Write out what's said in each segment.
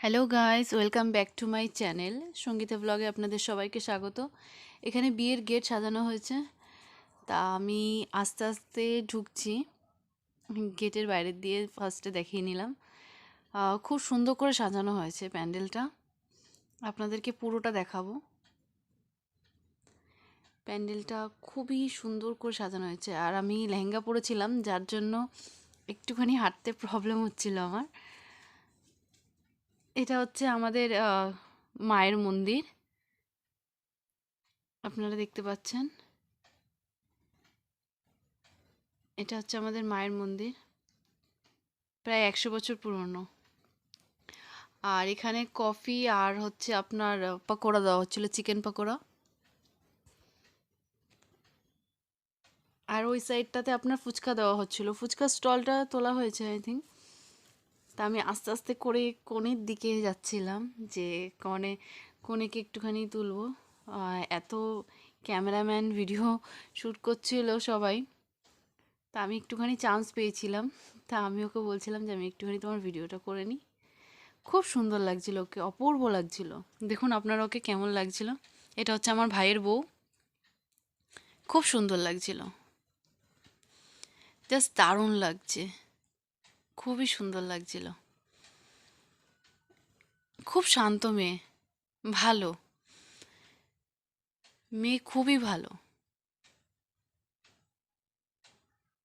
Hello guys welcome back to my channel Sangeeta ব্লগে আপনাদের সবাইকে স্বাগত। এখানে বিয়ের গেট সাজানো হয়েছে। তা আমি আস্তে আস্তে ঢুকছি। গেটের বাইরের দিয়ে ফার্স্টে দেখিয়ে নিলাম। খুব সুন্দর করে সাজানো হয়েছে প্যান্ডেলটা। আপনাদেরকে পুরোটা দেখাবো। প্যান্ডেলটা খুবই সুন্দর করে সাজানো হয়েছে। আর আমি লেহেঙ্গা পরেছিলাম, যার জন্য একটুখানি হাঁটতে প্রবলেম হচ্ছিল আমার। এটা হচ্ছে আমাদের মায়ের মন্দির। আপনারা দেখতে পাচ্ছেন। এটা হচ্ছে আমাদের মায়ের মন্দির। প্রায় একশো বছর পুরনো। আর এখানে কফি আর হচ্ছে আপনার পকোড়া দেওয়া হচ্ছিল, চিকেন পকোড়া। আর ওই সাইডটাতে আপনার ফুচকা দেওয়া হচ্ছিল। ফুচকা স্টলটা তোলা হয়েছে, আই থিঙ্ক। তা আমি আস্তে আস্তে করে কোণের দিকে যাচ্ছিলাম যে কনে কনেকে একটুখানি তুলবো। এত ক্যামেরাম্যান ভিডিও শ্যুট করছিল সবাই। তা আমি একটুখানি চান্স পেয়েছিলাম। তা আমি ওকে বলছিলাম যে আমি একটুখানি তোমার ভিডিওটা করে নিই। খুব সুন্দর লাগছিল ওকে, অপূর্ব লাগছিল। দেখুন আপনার ওকে কেমন লাগছিল। এটা হচ্ছে আমার ভাইয়ের বউ। খুব সুন্দর লাগছিল। জাস্ট দারুণ লাগছে। খুবই সুন্দর লাগছিল। খুব শান্ত মেয়ে, ভালো। মেয়ে খুবই ভালো।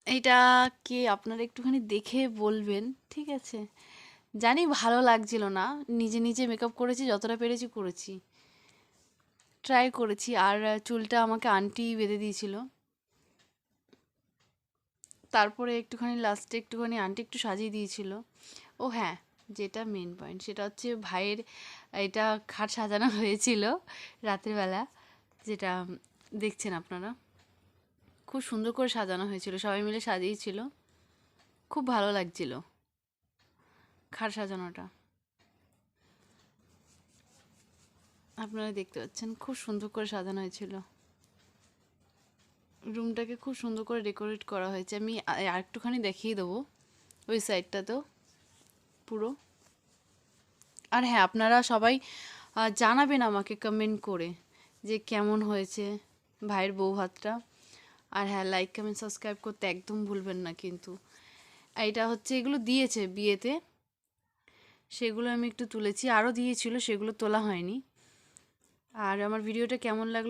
এটা কে আপনারা একটুখানি দেখে বলবেন, ঠিক আছে? জানি ভালো লাগছিল না, নিজে নিজে মেকআপ করেছি, যতটা পেরেছি করেছি। ট্রাই করেছি, আর চুলটা আমাকে আন্টি বেঁধে দিয়েছিল। তারপরে একটুখানি লাস্টে একটুখানি আন্টি একটু সাজিয়ে দিয়েছিল। ও হ্যাঁ যেটা মেন পয়েন্ট সেটা হচ্ছে ভাইয়ের এটা খাট সাজানো হয়েছিল রাতের যেটা দেখছেন আপনারা? খুব সুন্দর করে সাজানো হয়েছিল, সবাই মিলে সাজিয়েছিল। খুব ভালো লাগছিল খাট সাজানোটা। আপনারা দেখতে পাচ্ছেন, খুব সুন্দর করে সাজানো হয়েছিল। রুমটাকে খুব সুন্দর করে ডেকোরেট করা হয়েছে। আমি আ- আরেকটুখানি দেখিয়ে দেবো। ওই সাইডটাতেও পুরো। আর হ্যাঁ আপনারা সবাই জানাবেন আমাকে কমেন্ট করে যে কেমন হয়েছে ভাইয়ের বউ ভাতটা আর হ্যাঁ লাইক কমেন্ট সাবস্ক্রাইব করতে একদম ভুলবেন না কিন্তু। আর এটা হচ্ছে, এগুলো দিয়েছে বিয়েতে। সেগুলো আমি একটু তুলেছি। আরও দিয়েছিল, সেগুলো তোলা হয়নি। আর আমার ভিডিওটা কেমন লাগল